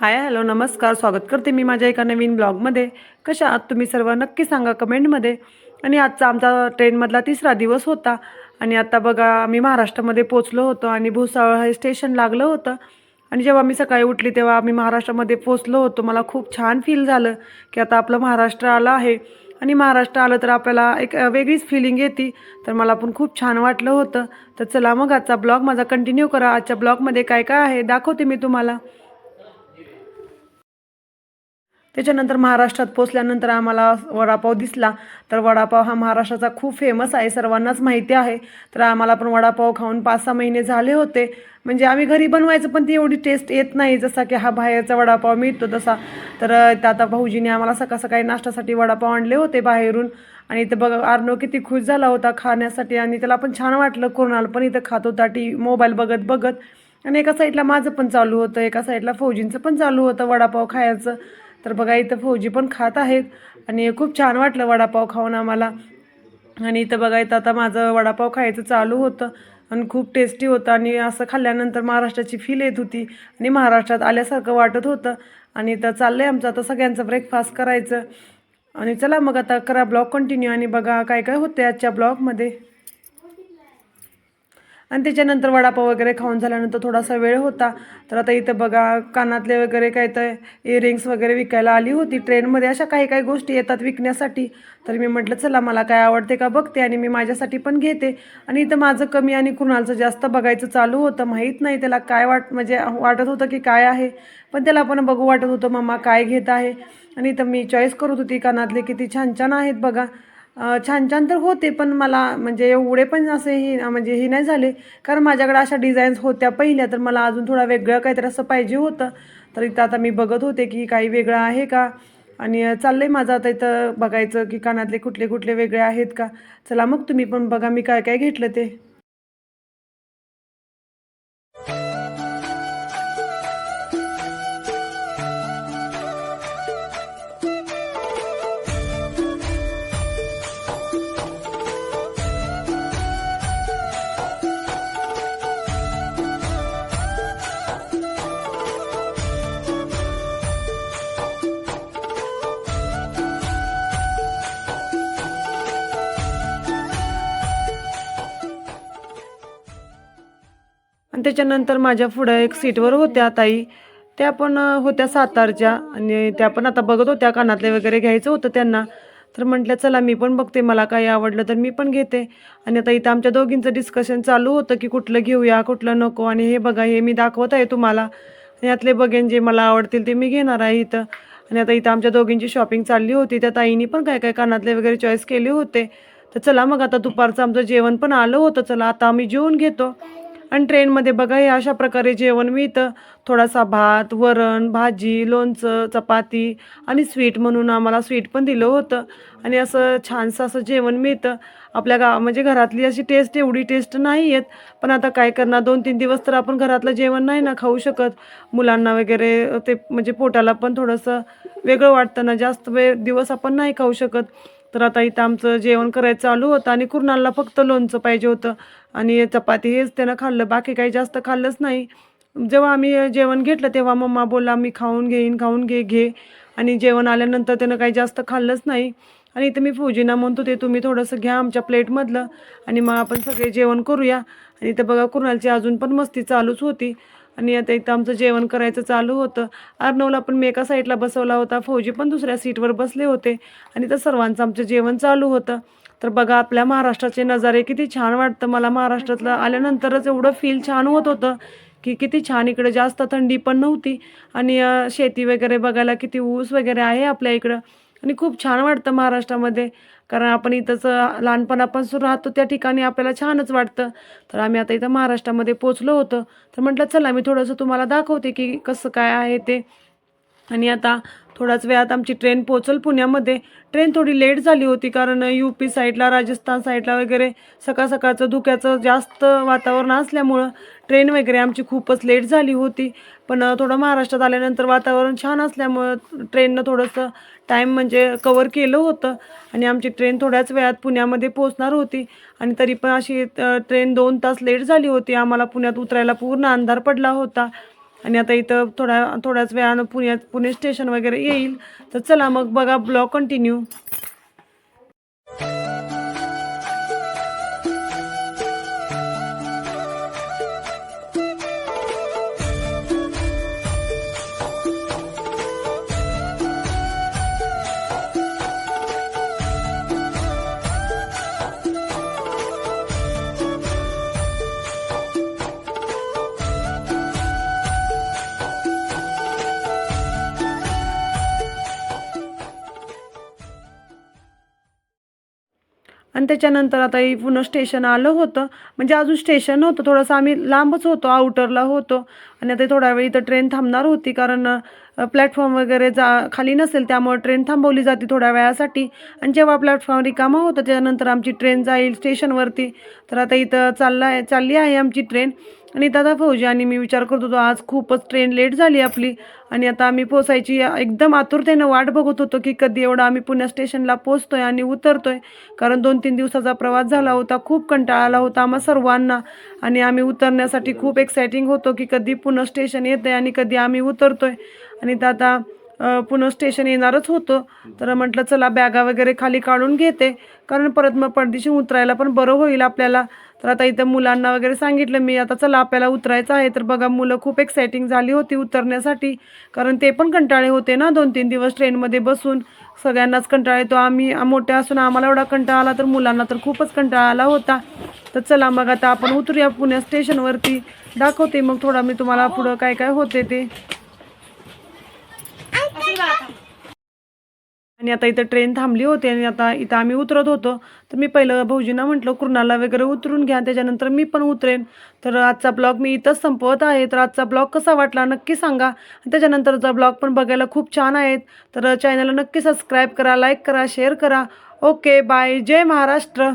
Hi hello नमस्कार स्वागत करते मी माझ्या एका नवीन ब्लॉगमध्ये. कशा आहात तुम्ही सर्व? नक्की सांगा कमेंटमध्ये. आणि आजचा आमचा ट्रेनमधला तिसरा दिवस होता. आणि आता बघा आम्ही महाराष्ट्रामध्ये पोचलो होतो आणि भुसावळ हे स्टेशन लागलं होतं. आणि जेव्हा मी सकाळी उठली तेव्हा आम्ही महाराष्ट्रामध्ये पोचलो होतो. मला खूप छान फील झालं की आता आपलं महाराष्ट्र आलं आहे. आणि महाराष्ट्र आलं तर आपल्याला एक वेगळीच फिलिंग येते. तर मला पण खूप छान वाटलं होतं. तर चला मग आजचा ब्लॉग माझा कंटिन्यू करा. आजच्या ब्लॉगमध्ये काय काय आहे दाखवते मी तुम्हाला. त्याच्यानंतर महाराष्ट्रात पोचल्यानंतर आम्हाला वडापाव दिसला. तर वडापाव हा महाराष्ट्राचा खूप फेमस आहे सर्वांनाच माहिती आहे. तर आम्हाला पण वडापाव खाऊन पाच सहा महिने झाले होते. म्हणजे आम्ही घरी बनवायचं पण ती एवढी टेस्ट येत नाही. जसा की हा बाहेरचा वडापाव मिळतो तसा. तर त्या आता भाऊजीने आम्हाला सकाळ सकाळी नाश्त्यासाठी वडापाव आणले होते बाहेरून. आणि इथं बघा आर्नो किती खुश झाला होता खाण्यासाठी. आणि त्याला पण छान वाटलं कोणाला पण इथं खात होता. टी मोबाईल बघत बघत. आणि एका साईडला माझं पण चालू होतं एका साईडला फौजींचं पण चालू होतं वडापाव खायचं. तर बघा इथं फौजी पण खात आहेत आणि खूप छान वाटलं वडापाव खाऊन आम्हाला. आणि इथं बघा इथं आता माझं वडापाव खायचं चालू होतं आणि खूप टेस्टी होतं. आणि असं खाल्ल्यानंतर महाराष्ट्राची फील येत होती आणि महाराष्ट्रात आल्यासारखं वाटत होतं. आणि इथं चाललं आहे आमचं आता सगळ्यांचं ब्रेकफास्ट करायचं. आणि चला मग आता करा ब्लॉग कंटिन्यू आणि बघा काय काय होते आजच्या ब्लॉगमध्ये आणि त्याच्यानंतर वडापाव वगैरे खाऊन झाल्यानंतर थोडासा वेळ होता. तर आता इथं बघा कानातले वगैरे काय तर इयरिंग्स वगैरे विकायला आली होती. ट्रेनमध्ये अशा काही काही गोष्टी येतात विकण्यासाठी. तर मी म्हटलं चला मला काय आवडते का बघते आणि मी माझ्यासाठी पण घेते. आणि इथं माझं कमी आणि कुणालचं जास्त बघायचं चालू होतं. माहीत नाही त्याला काय वाट म्हणजे वाटत होतं की काय आहे. पण त्याला पण बघू वाटत होतं मम्मा काय घेत आहे? आणि इथं मी चॉईस करत होती कानातले किती छान छान आहेत बघा. छान छान तर होते पण मला म्हणजे एवढे पण असे हे म्हणजे हे नाही झाले. कारण माझ्याकडे अशा डिझाईन्स होत्या पहिल्या तर मला अजून थोडा वेगळं काहीतरी असं पाहिजे होतं. तर इथं आता मी बघत होते की काही वेगळं आहे का? आणि चाललं आहे माझं आता इथं बघायचं की कानातले कुठले कुठले वेगळे आहेत का? चला मग तुम्ही पण बघा मी काय काय घेतलं ते. आणि त्याच्यानंतर माझ्या पुढं एक सीटवर होत्या ताई. त्या पण होत्या सातारच्या आणि त्या पण आता बघत होत्या कानातले वगैरे घ्यायचं होतं त्यांना. तर म्हटलं चला मी पण बघते मला काही आवडलं तर मी पण घेते. आणि आता इथं आमच्या दोघींचं डिस्कशन चालू होतं की कुठलं घेऊया कुठलं नको आणि हे बघा हे मी दाखवत आहे तुम्हाला. आणि यातले बघेन जे मला आवडतील ते मी घेणार आहे इथं. आणि आता इथं आमच्या दोघींची शॉपिंग चालली होती. त्या ताईंनी पण काय काय कानातले वगैरे चॉईस केले होते. तर चला मग आता दुपारचं आमचं जेवण पण आलं होतं. चला आता आम्ही जेवून घेतो. आणि ट्रेनमध्ये बघा हे अशा प्रकारे जेवण मिळतं. थोडासा भात वरण भाजी लोणचं चपाती आणि स्वीट म्हणून आम्हाला स्वीट पण दिलं होतं. आणि असं छानसं असं जेवण मिळतं. आपल्या गा म्हणजे घरातली अशी टेस्ट एवढी टेस्ट नाही आहेत पण आता काय करणार? दोन तीन दिवस तर आपण घरातलं जेवण नाही ना खाऊ शकत. मुलांना वगैरे ते म्हणजे पोटाला पण थोडंसं वेगळं वाटतं ना. जास्त वेळ दिवस आपण नाही खाऊ शकत. तर आता इथं आमचं जेवण करायचं चालू होतं आणि कुरणाला फक्त लोणचं पाहिजे होतं. आणि चपाती हेच त्यानं खाल्लं बाकी काही जास्त खाल्लंच नाही. जेव्हा आम्ही जेवण घेतलं तेव्हा मम्मा बोला मी खाऊन घेईन खाऊन घे घे. आणि जेवण आल्यानंतर त्यानं काही जास्त खाल्लंच नाही. आणि इथं मी फौजीना म्हणतो ते तुम्ही थोडंसं घ्या आमच्या प्लेटमधलं आणि मग आपण सगळे जेवण करूया. आणि इथं बघा कुणालची अजून पण मस्ती चालूच होती. आणि आता इथं आमचं जेवण करायचं चालू होतं. अर्णवला पण मी एका साईडला बसवला होता. फौजी पण दुसऱ्या सीटवर बसले होते. आणि तर सर्वांचं आमचं जेवण चालू होतं. तर बघा आपल्या महाराष्ट्राचे नजारे किती छान वाटतं. मला महाराष्ट्रातलं आल्यानंतरच एवढं फील छान होत होतं की किती छान. इकडे जास्त थंडी पण नव्हती. आणि शेती वगैरे बघायला किती ऊस वगैरे आहे आपल्या इकडं. आणि खूप छान वाटतं महाराष्ट्रामध्ये. कारण आपण इथंच लहानपणापासून राहतो त्या ठिकाणी आपल्याला छानच वाटतं. तर आम्ही आता इथं महाराष्ट्रामध्ये पोचलो होतो. तर म्हटलं चला मी थोडंसं तुम्हाला दाखवते की कसं काय आहे ते. आणि आता थोड्याच वेळात आमची ट्रेन पोचल पुण्यामध्ये. ट्रेन थोडी लेट झाली होती कारण यू पी साईडला राजस्थान साईडला वगैरे सकाळ सकाळचं धुक्याचं जास्त वातावरण असल्यामुळं ट्रेन वगैरे आमची खूपच लेट झाली होती. पण थोडं महाराष्ट्रात आल्यानंतर वातावरण छान असल्यामुळं ट्रेननं थोडंसं टाईम म्हणजे कवर केलं होतं. आणि आमची ट्रेन थोड्याच वेळात पुण्यामध्ये पोचणार होती. आणि तरी पण अशी ट्रेन दोन तास लेट झाली होती. आम्हाला पुण्यात उतरायला पूर्ण अंधार पडला होता. आणि आता इथं थोडा थोड्याच वेळानं पुण्यात पुणे स्टेशन वगैरे येईल. तर चला मग बघा ब्लॉग कंटिन्यू आणि त्याच्यानंतर आता पुन्हा स्टेशन आलं होतं. म्हणजे अजून स्टेशन नव्हतं. थोडंसं आम्ही लांबच होतो. आउटरला होतो. आणि आता थोड्या वेळ इथं ट्रेन थांबणार होती. कारण प्लॅटफॉर्म वगैरे जा खाली नसेल. त्यामुळे ट्रेन थांबवली जाते थोड्या वेळासाठी. आणि जेव्हा प्लॅटफॉर्म रिकामा होतं त्याच्यानंतर आमची ट्रेन जाईल स्टेशनवरती तर आता इथं चालला आहे चालली आहे आमची ट्रेन आणि दादा फौजी आणि मी विचार करत होतो आज खूपच ट्रेन लेट झाली आपली. आणि आता आम्ही पोचायची एकदम आतुरतेनं वाट बघत होतो की कधी एवढं आम्ही पुण्या स्टेशनला पोचतोय आणि उतरतोय. कारण दोन तीन दिवसाचा प्रवास झाला होता खूप कंटाळा आला होता आम्हा सर्वांना. आणि आम्ही उतरण्यासाठी खूप एक्सायटिंग होतो की कधी पुन्हा स्टेशन येते आणि कधी आम्ही उतरतोय. आणि तर आता पुन्हा स्टेशन येणारच होतं. तर म्हटलं चला बॅगा वगैरे खाली काढून घेते. कारण परत मग परदेशी उतरायला पण बरं होईल आपल्याला. तर आता इथं मुलांना वगैरे सांगितलं मी आता चला आपल्याला उतरायचं आहे. तर बघा मुलं खूप एक्सायटिंग झाली होती उतरण्यासाठी. कारण ते पण कंटाळे होते ना दोन तीन दिवस ट्रेनमध्ये बसून. सगळ्यांनाच कंटाळा येतो. आम्ही मोठे असून आम्हाला एवढा कंटाळा आला तर मुलांना तर खूपच कंटाळा आला होता. तर चला मग आता आपण उतरूया पुण्या स्टेशनवरती दाखवते मग थोडा मी तुम्हाला पुढं काय काय होते ते. आणि आता इथं ट्रेन थांबली होती आणि आता इथं आम्ही उतरत होतो. तर मी पहिलं भाऊजींना म्हटलं कृणाला वगैरे उतरून घ्या त्याच्यानंतर मी पण उतरेन. तर आजचा ब्लॉग मी इथंच संपवत आहे. तर आजचा ब्लॉग कसा वाटला नक्की सांगा. आणि त्याच्यानंतरचा ब्लॉग पण बघायला खूप छान आहेत. तर चॅनलला नक्की सबस्क्राईब करा लाईक करा शेअर करा. ओके बाय जय महाराष्ट्र.